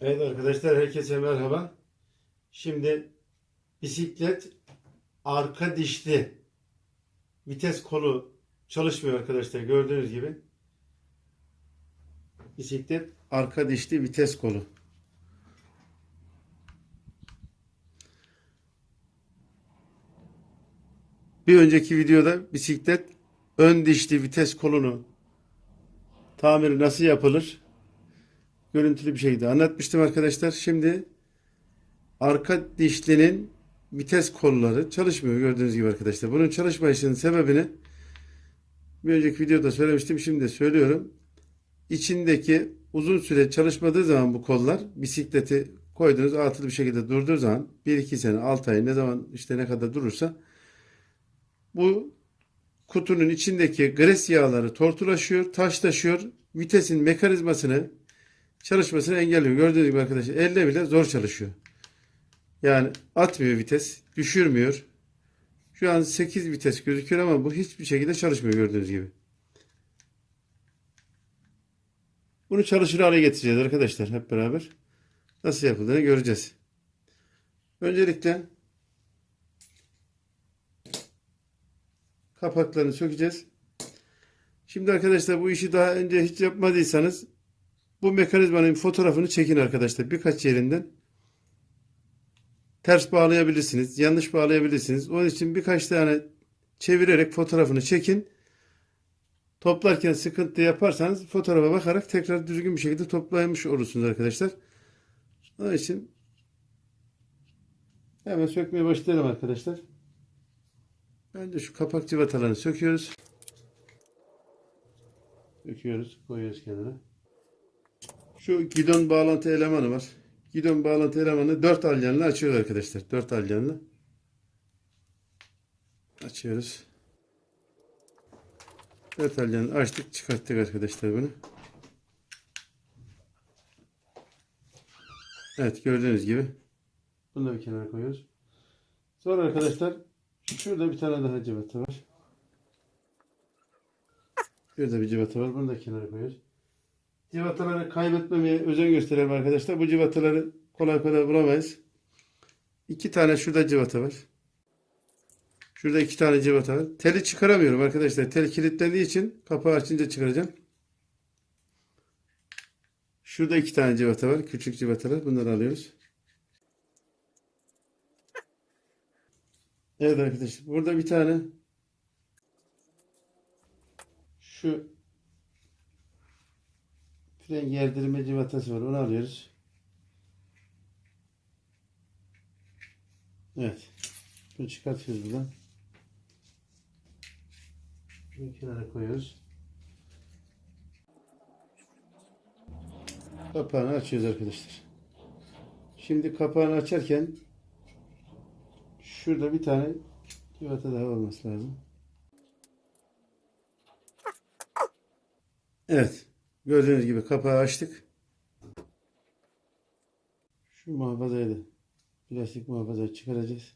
Evet arkadaşlar herkese merhaba. Şimdi bisiklet arka dişli vites kolu çalışmıyor arkadaşlar gördüğünüz gibi. Bisiklet arka dişli vites kolu. Bir önceki videoda bisiklet ön dişli vites kolunu tamiri nasıl yapılır? Görüntülü bir şekilde anlatmıştım arkadaşlar. Şimdi arka dişlinin vites kolları çalışmıyor gördüğünüz gibi arkadaşlar. Bunun çalışmayışının sebebini bir önceki videoda söylemiştim. Şimdi de söylüyorum. İçindeki uzun süre çalışmadığı zaman bu kollar bisikleti koydunuz atılı bir şekilde durduğu zaman 1-2 sene 6 ay ne zaman işte ne kadar durursa bu kutunun içindeki gres yağları tortulaşıyor, taşlaşıyor. Vitesin mekanizmasını çalışmasını engelliyor. Gördüğünüz gibi arkadaşlar elle bile zor çalışıyor. Yani atmıyor vites, düşürmüyor. Şu an 8 vites gözüküyor ama bu hiçbir şekilde çalışmıyor gördüğünüz gibi. Bunu çalışır hale getireceğiz arkadaşlar hep beraber. Nasıl yapıldığını göreceğiz. Öncelikle kapaklarını sökeceğiz. Şimdi arkadaşlar bu işi daha önce hiç yapmadıysanız bu mekanizmanın fotoğrafını çekin arkadaşlar. Birkaç yerinden. Ters bağlayabilirsiniz. Yanlış bağlayabilirsiniz. Onun için birkaç tane çevirerek fotoğrafını çekin. Toplarken sıkıntı yaparsanız fotoğrafa bakarak tekrar düzgün bir şekilde toplamış olursunuz arkadaşlar. Onun için hemen sökmeye başlayalım arkadaşlar. Önce şu kapak cıvatalarını söküyoruz. Söküyoruz. Koyuyoruz kenara. Şu gidon bağlantı elemanı var. Gidon bağlantı elemanı 4 alyanlı açıyoruz arkadaşlar. 4 alyanlı. Açıyoruz. 4 alyanlı açtık çıkarttık arkadaşlar bunu. Evet gördüğünüz gibi. Bunu da bir kenara koyuyoruz. Sonra arkadaşlar şurada bir tane daha cıvata var. Şurada bir cıvata var. Bunu da kenara koyuyoruz. Civataları kaybetmemeye özen gösterelim arkadaşlar. Bu civataları kolay kolay bulamayız. İki tane şurada civata var. Şurada iki tane civata var. Teli çıkaramıyorum arkadaşlar. Tel kilitlendiği için kapağı açınca çıkaracağım. Şurada iki tane civata var. Küçük civatalar. Bunları alıyoruz. Evet arkadaşlar. Burada bir tane şu fren gerdirme civatası var. Onu alıyoruz. Evet. Bunu çıkartıyoruz buradan. Bunu kenara koyuyoruz. Kapağını açıyoruz arkadaşlar. Şimdi kapağını açarken şurada bir tane civata daha olması lazım. Evet. Gördüğünüz gibi kapağı açtık. Şu muhafazayı da plastik muhafazayı çıkaracağız.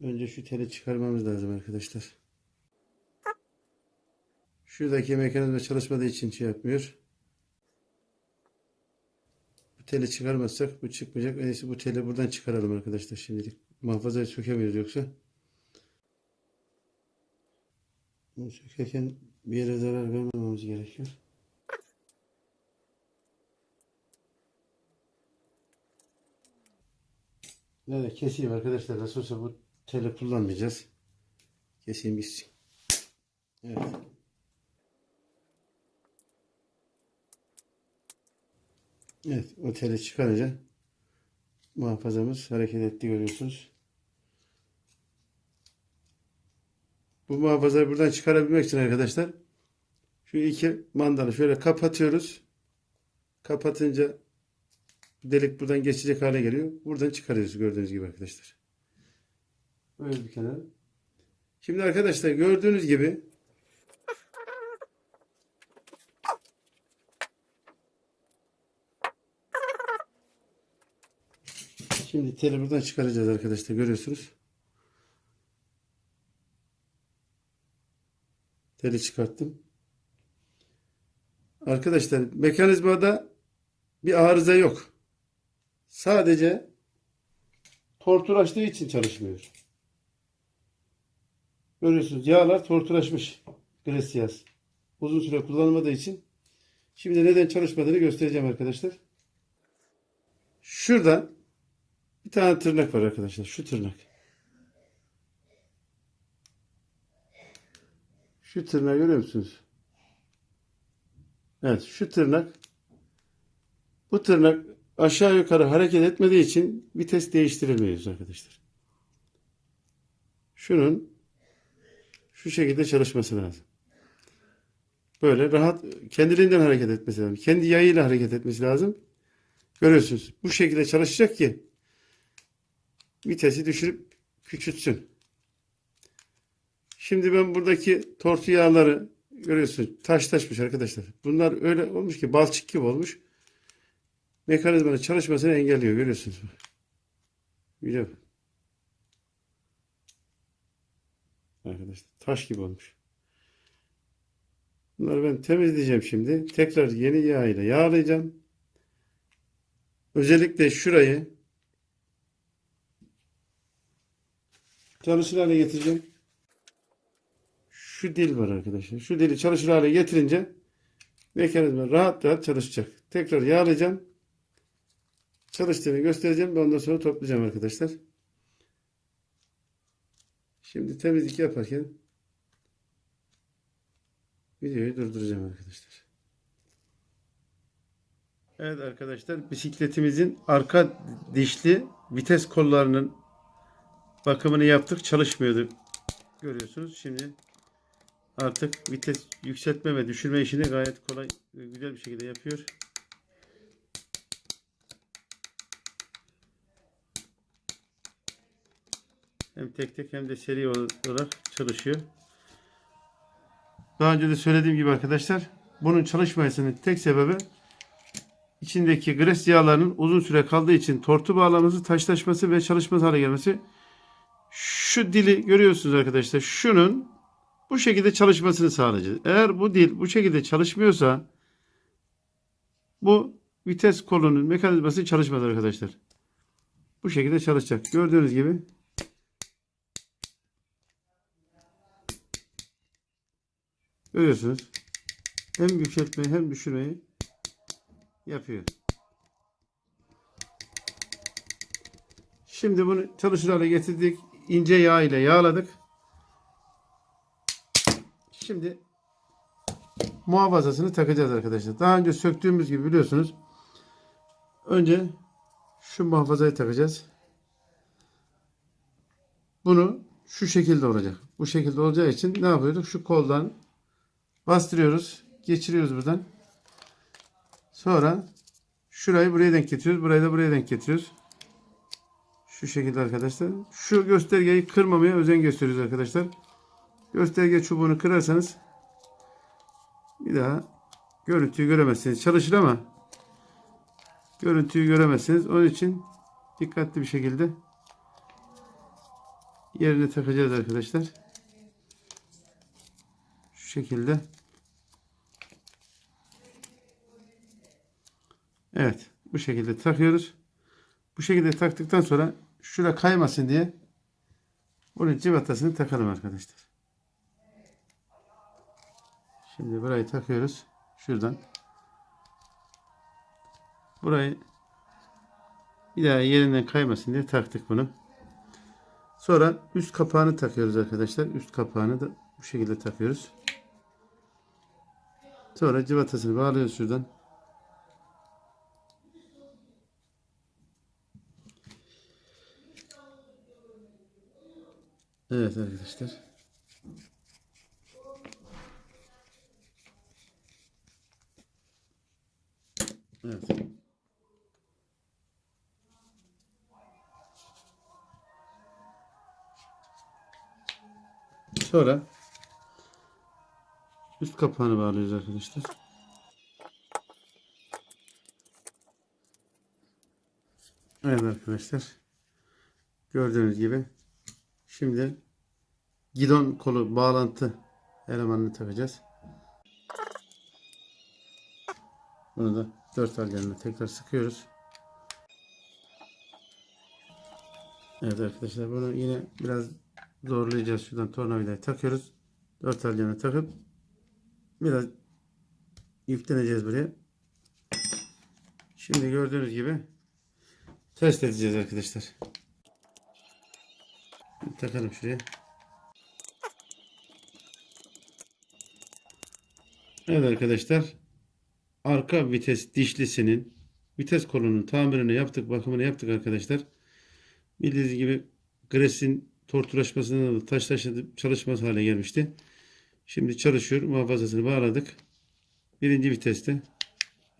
Önce şu teli çıkarmamız lazım arkadaşlar. Şuradaki mekanizma çalışmadığı için şey yapmıyor. Bu teli çıkarmazsak bu çıkmayacak. En iyisi bu teli buradan çıkaralım arkadaşlar şimdilik. Muhafazayı sökemiyoruz yoksa. Bunu sökerken bir yere zarar vermememiz gerekiyor. Evet keseyim arkadaşlar. Nasıl olsa bu teli kullanmayacağız. Keseyim gitsin. Evet. Evet o teli çıkarınca muhafazamız hareket etti görüyorsunuz. Bu muhafazayı buradan çıkarabilmek için arkadaşlar şu iki mandalı şöyle kapatıyoruz. Kapatınca delik buradan geçecek hale geliyor. Buradan çıkarıyoruz gördüğünüz gibi arkadaşlar. Böyle bir kenara. Şimdi arkadaşlar gördüğünüz gibi Şimdi teli buradan çıkaracağız arkadaşlar görüyorsunuz. Teli çıkarttım. Arkadaşlar mekanizmada bir arıza yok. Sadece tortulaştığı için çalışmıyor. Görüyorsunuz yağlar tortulaşmış. Gracias. Uzun süre kullanılmadığı için. Şimdi neden çalışmadığını göstereceğim arkadaşlar. Şurada bir tane tırnak var arkadaşlar. Şu tırnak. Şu tırnağı görüyor musunuz? Evet şu tırnak bu tırnak aşağı yukarı hareket etmediği için vites değiştirilmiyor arkadaşlar. Şunun şu şekilde çalışması lazım. Böyle rahat kendiliğinden hareket etmesi lazım. Kendi yayıyla hareket etmesi lazım. Görüyorsunuz. Bu şekilde çalışacak ki vitesi düşürüp küçültsün. Şimdi ben buradaki tortu yağları görüyorsunuz. Taş taşmış arkadaşlar. Bunlar öyle olmuş ki balçık gibi olmuş. Mekanizmanın çalışmasını engelliyor. Görüyorsunuz. Biliyor musun? Arkadaşlar taş gibi olmuş. Bunları ben temizleyeceğim şimdi. Tekrar yeni yağ ile yağlayacağım. Özellikle şurayı çalışır hale getireceğim. Şu dil var arkadaşlar. Şu dili çalışır hale getirince mekanizma rahat rahat çalışacak. Tekrar yağlayacağım. Çalıştığını göstereceğim ve ondan sonra toplayacağım arkadaşlar. Şimdi temizlik yaparken videoyu durduracağım arkadaşlar. Evet arkadaşlar bisikletimizin arka dişli vites kollarının bakımını yaptık. Çalışmıyordu. Görüyorsunuz. Şimdi artık vites yükseltme ve düşürme işini gayet kolay ve güzel bir şekilde yapıyor. Hem tek tek hem de seri olarak çalışıyor. Daha önce de söylediğim gibi arkadaşlar bunun çalışmayısının tek sebebi içindeki gres yağlarının uzun süre kaldığı için tortu bağlaması, taşlaşması ve çalışmaz hale gelmesi. Şu dili görüyorsunuz arkadaşlar. Şunun bu şekilde çalışmasını sağlayacağız. Eğer bu dil bu şekilde çalışmıyorsa bu vites kolunun mekanizması çalışmaz arkadaşlar. Bu şekilde çalışacak. Gördüğünüz gibi Görüyorsunuz. Hem yükseltmeyi hem düşürmeyi yapıyor. Şimdi bunu çalışır hale getirdik. İnce yağ ile yağladık. Şimdi muhafazasını takacağız arkadaşlar. Daha önce söktüğümüz gibi biliyorsunuz. Önce şu muhafazayı takacağız. Bunu şu şekilde olacak. Bu şekilde olacağı için ne yapıyorduk? Şu koldan bastırıyoruz. Geçiriyoruz buradan. Sonra şurayı buraya denk getiriyoruz. Burayı da buraya denk getiriyoruz. Şu şekilde arkadaşlar. Şu göstergeyi kırmamaya özen gösteriyoruz arkadaşlar. Gösterge çubuğunu kırarsanız bir daha görüntüyü göremezsiniz. Çalışır ama görüntüyü göremezsiniz. Onun için dikkatli bir şekilde yerine takacağız arkadaşlar. Şu şekilde. Evet. Bu şekilde takıyoruz. Bu şekilde taktıktan sonra şura kaymasın diye bunun civatasını takalım arkadaşlar. Şimdi burayı takıyoruz. Şuradan. Burayı bir daha yerinden kaymasın diye taktık bunu. Sonra üst kapağını takıyoruz arkadaşlar. Üst kapağını da bu şekilde takıyoruz. Sonra civatasını bağlıyoruz şuradan. Evet arkadaşlar. Evet. Sonra üst kapağını bağlıyoruz arkadaşlar. Evet arkadaşlar. Gördüğünüz gibi şimdi gidon kolu bağlantı elemanını takacağız. Bunu da dört alyanla tekrar sıkıyoruz. Evet arkadaşlar bunu yine biraz zorlayacağız. Şuradan tornavidayı takıyoruz. Dört alyanı takıp biraz yükleneceğiz buraya. Şimdi gördüğünüz gibi test edeceğiz arkadaşlar. Takalım şuraya. Evet arkadaşlar. Arka vites dişlisinin vites kolunun tamirini yaptık, bakımını yaptık arkadaşlar. Bildiğiniz gibi Gres'in tortulaşmasından da taşlaşıp çalışmaz hale gelmişti. Şimdi çalışıyor. Muhafazasını bağladık. Birinci viteste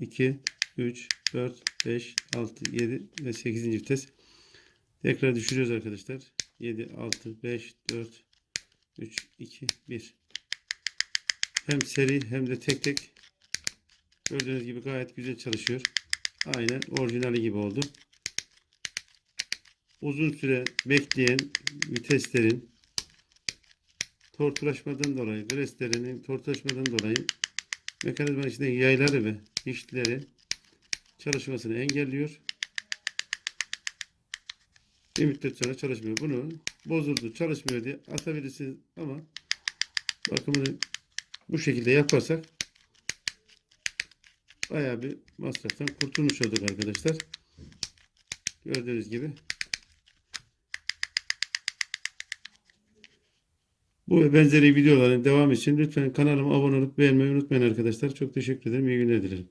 2, 3, 4, 5, 6, 7 ve 8. vites. Tekrar düşürüyoruz arkadaşlar. 7, 6, 5, 4, 3, 2, 1. Hem seri hem de tek tek gördüğünüz gibi gayet güzel çalışıyor. Aynen orijinali gibi oldu. Uzun süre bekleyen viteslerin tortulaşmadan dolayı, greslerinin tortulaşmadan dolayı mekanizmanın içindeki yayları ve dişlileri çalışmasını engelliyor. Bir müddet sonra çalışmıyor. Bunu bozuldu, çalışmıyor diye atabilirsiniz ama bakımını bu şekilde yaparsak bayağı bir masraftan kurtulmuş olduk arkadaşlar. Gördüğünüz gibi bu ve benzeri videoların devamı için lütfen kanalıma abone olup beğenmeyi unutmayın arkadaşlar. Çok teşekkür ederim. İyi günler dilerim.